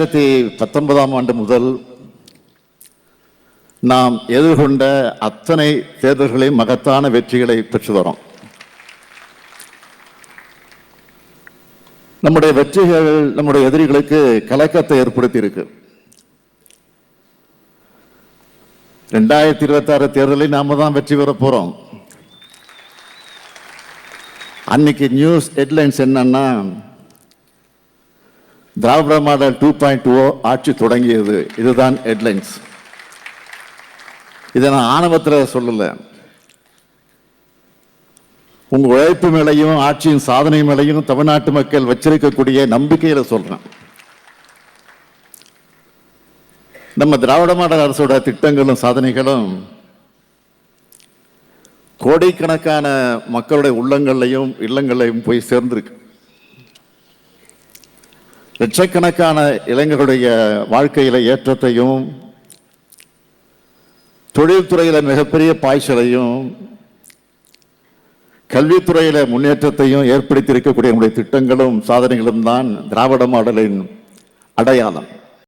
ரெண்டாயிரத்தி பத்தொன்பதாம் ஆண்டு முதல் நாம் எதிர்கொண்ட அத்தனை தேர்தல்களையும் மகத்தான வெற்றிகளை பெற்று வரோம். நம்முடைய வெற்றிகள் நம்முடைய எதிரிகளுக்கு கலக்கத்தை ஏற்படுத்தி இருக்கு ரெண்டாயிரத்தி இருபத்தி ஆறு தேர்தலில் நாம தான் வெற்றி பெற போறோம். அன்னைக்கு நியூஸ் ஹெட்லைன்ஸ் என்னன்னா Dravida model two point O ஆட்சி தொடங்கியது. இதுதான் ஹெட்லைன்ஸ். இதை நான் ஆணவத்தில் சொல்லலை. உங்க உழைப்பு மேலையும் ஆட்சியின் சாதனை மேலையும் தமிழ்நாட்டு மக்கள் வச்சிருக்கக்கூடிய நம்பிக்கையில் சொல்றேன். நம்ம திராவிட மாடல் அரசோட திட்டங்களும் சாதனைகளும் கோடிக்கணக்கான மக்களுடைய உள்ளங்கள்லையும் இல்லங்கள்லையும் போய் சேர்ந்திருக்கு. லட்சக்கணக்கான இளைஞர்களுடைய வாழ்க்கையில ஏற்றத்தையும் தொழில்துறையில மிகப்பெரிய பாய்ச்சலையும் கல்வித்துறையில முன்னேற்றத்தையும் ஏற்படுத்தி இருக்கக்கூடிய நம்முடைய திட்டங்களும் சாதனைகளும் தான் திராவிட மாடலின் அடையாளம்.